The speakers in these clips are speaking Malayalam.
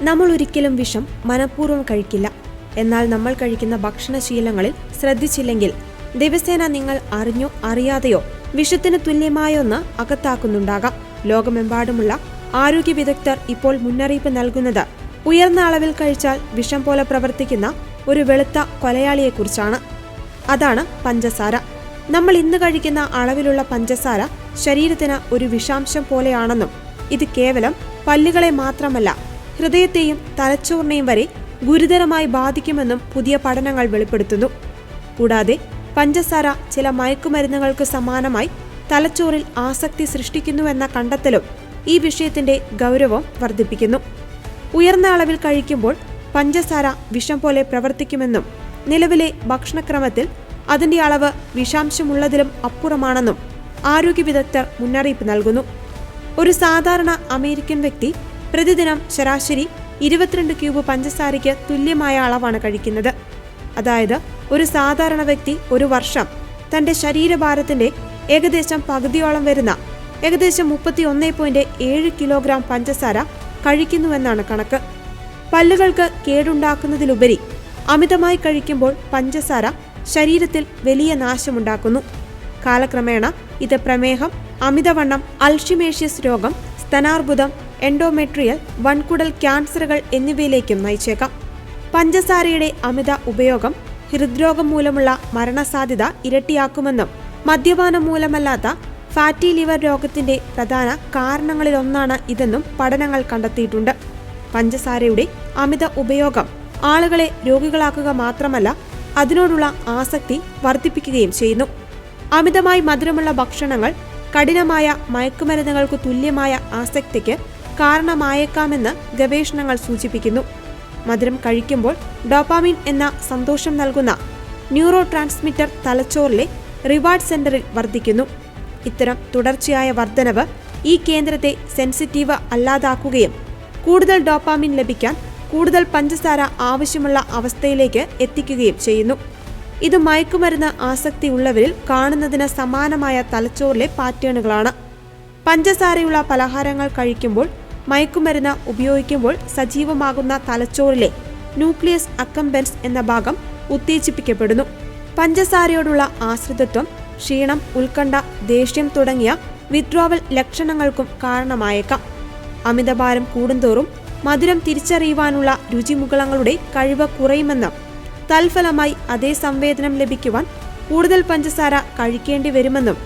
നമ്മൾ ഒരിക്കലും വിഷം മനഃപൂർവം കഴിക്കില്ല. എന്നാൽ നമ്മൾ കഴിക്കുന്ന ഭക്ഷണശീലങ്ങളിൽ ശ്രദ്ധിച്ചില്ലെങ്കിൽ ദിവസേന നിങ്ങൾ അറിഞ്ഞോ അറിയാതെയോ വിഷത്തിന് തുല്യമായ ഒന്ന് അകത്താക്കുന്നുണ്ടാകാം. ലോകമെമ്പാടുമുള്ള ആരോഗ്യ വിദഗ്ധർ ഇപ്പോൾ മുന്നറിയിപ്പ് നൽകുന്നത് ഉയർന്ന അളവിൽ കഴിച്ചാൽ വിഷം പോലെ പ്രവർത്തിക്കുന്ന ഒരു വെളുത്ത കൊലയാളിയെക്കുറിച്ചാണ്. അതാണ് പഞ്ചസാര. നമ്മൾ ഇന്ന് കഴിക്കുന്ന അളവിലുള്ള പഞ്ചസാര ശരീരത്തിന് ഒരു വിഷാംശം പോലെയാണെന്നും ഇത് കേവലം പല്ലുകളെ മാത്രമല്ല ഹൃദയത്തെയും തലച്ചോറിനെയും വരെ ഗുരുതരമായി ബാധിക്കുമെന്നും പുതിയ പഠനങ്ങൾ വെളിപ്പെടുത്തുന്നു. കൂടാതെ പഞ്ചസാര ചില മയക്കുമരുന്നുകൾക്ക് സമാനമായി തലച്ചോറിൽ ആസക്തി സൃഷ്ടിക്കുന്നുവെന്ന കണ്ടെത്തലും ഈ വിഷയത്തിന്റെ ഗൗരവം വർദ്ധിപ്പിക്കുന്നു. ഉയർന്ന അളവിൽ കഴിക്കുമ്പോൾ പഞ്ചസാര വിഷം പോലെ പ്രവർത്തിക്കുമെന്നും നിലവിലെ ഭക്ഷണക്രമത്തിൽ അതിന്റെ അളവ് വിഷാംശമുള്ളതിലും അപ്പുറമാണെന്നും ആരോഗ്യ വിദഗ്ധർ മുന്നറിയിപ്പ് നൽകുന്നു. ഒരു സാധാരണ അമേരിക്കൻ വ്യക്തി പ്രതിദിനം ശരാശരി ഇരുപത്തിരണ്ട് ക്യൂബ് പഞ്ചസാരയ്ക്ക് തുല്യമായ അളവാണ് കഴിക്കുന്നത്. അതായത് ഒരു സാധാരണ വ്യക്തി ഒരു വർഷം തന്റെ ശരീരഭാരത്തിന്റെ ഏകദേശം പകുതിയോളം വരുന്ന ഏകദേശം മുപ്പത്തി ഒന്ന് പോയിന്റ് ഏഴ് കിലോഗ്രാം പഞ്ചസാര കഴിക്കുന്നുവെന്നാണ് കണക്ക്. പല്ലുകൾക്ക് കേടുണ്ടാക്കുന്നതിലുപരി അമിതമായി കഴിക്കുമ്പോൾ പഞ്ചസാര ശരീരത്തിൽ വലിയ നാശമുണ്ടാക്കുന്നു. കാലക്രമേണ ഇത് പ്രമേഹം അമിതവണ്ണം അൾഷിമേഷ്യസ് രോഗം സ്തനാർബുദം എൻഡോമെട്രിയൽ വൺകുടൽ ക്യാൻസറുകൾ എന്നിവയിലേക്കും നയിച്ചേക്കാം. പഞ്ചസാരയുടെ അമിത ഉപയോഗം ഹൃദ്രോഗം മൂലമുള്ള മരണസാധ്യത ഇരട്ടിയാക്കുമെന്നും മദ്യപാനം മൂലമല്ലാത്ത ഫാറ്റി ലിവർ രോഗത്തിന്റെ പ്രധാന കാരണങ്ങളിലൊന്നാണ് ഇതെന്നും പഠനങ്ങൾ കണ്ടെത്തിയിട്ടുണ്ട്. പഞ്ചസാരയുടെ അമിത ഉപയോഗം ആളുകളെ രോഗികളാക്കുക മാത്രമല്ല അതിനോടുള്ള ആസക്തി വർദ്ധിപ്പിക്കുകയും ചെയ്യുന്നു. അമിതമായി മധുരമുള്ള ഭക്ഷണങ്ങൾ കഠിനമായ മയക്കുമരുന്നുകൾക്ക് തുല്യമായ ആസക്തിക്ക് കാരണമായേക്കാമെന്ന് ഗവേഷണങ്ങൾ സൂചിപ്പിക്കുന്നു. മധുരം കഴിക്കുമ്പോൾ ഡോപ്പാമിൻ എന്ന സന്തോഷം നൽകുന്ന ന്യൂറോ ട്രാൻസ്മിറ്റർ തലച്ചോറിലെ റിവാർഡ് സെന്ററിൽ വർദ്ധിക്കുന്നു. ഇത്തരം തുടർച്ചയായ വർധനവ് ഈ കേന്ദ്രത്തെ സെൻസിറ്റീവ് അല്ലാതാക്കുകയും കൂടുതൽ ഡോപ്പാമിൻ ലഭിക്കാൻ കൂടുതൽ പഞ്ചസാര ആവശ്യമുള്ള അവസ്ഥയിലേക്ക് എത്തിക്കുകയും ചെയ്യുന്നു. ഇത് മയക്കുമരുന്ന് ആസക്തിയുള്ളവരിൽ കാണുന്നതിന് സമാനമായ തലച്ചോറിലെ പാറ്റേണുകളാണ്. പഞ്ചസാരയുള്ള പലഹാരങ്ങൾ കഴിക്കുമ്പോൾ മയക്കുമരുന്ന് ഉപയോഗിക്കുമ്പോൾ സജീവമാകുന്ന തലച്ചോറിലെ ന്യൂക്ലിയസ് അക്കംബൻസ് എന്ന ഭാഗം ഉത്തേജിപ്പിക്കപ്പെടുന്നു. പഞ്ചസാരയോടുള്ള ആശ്രിതത്വം ക്ഷീണം ഉത്കണ്ഠ ദേഷ്യം തുടങ്ങിയ വിത്ഡ്രോവൽ ലക്ഷണങ്ങൾക്കും കാരണമായേക്കാം. അമിതഭാരം കൂടുന്തോറും മധുരം തിരിച്ചറിയുവാനുള്ള രുചിമുകളങ്ങളുടെ കഴിവ് കുറയുമെന്ന് തൽഫലമായി അതേ സംവേദനം ലഭിക്കുവാൻ കൂടുതൽ പഞ്ചസാര കഴിക്കേണ്ടി വരുമെന്നും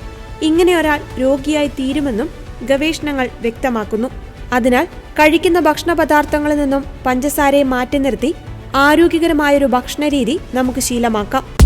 ഇങ്ങനെ ഒരാൾ രോഗിയായി തീരുമെന്നും ഗവേഷണങ്ങൾ വ്യക്തമാക്കുന്നു. അതിനാൽ കഴിക്കുന്ന ഭക്ഷണ പദാർത്ഥങ്ങളിൽ നിന്നും പഞ്ചസാരയെ മാറ്റി നിർത്തി ആരോഗ്യകരമായൊരു ഭക്ഷണരീതി നമുക്ക് ശീലമാക്കാം.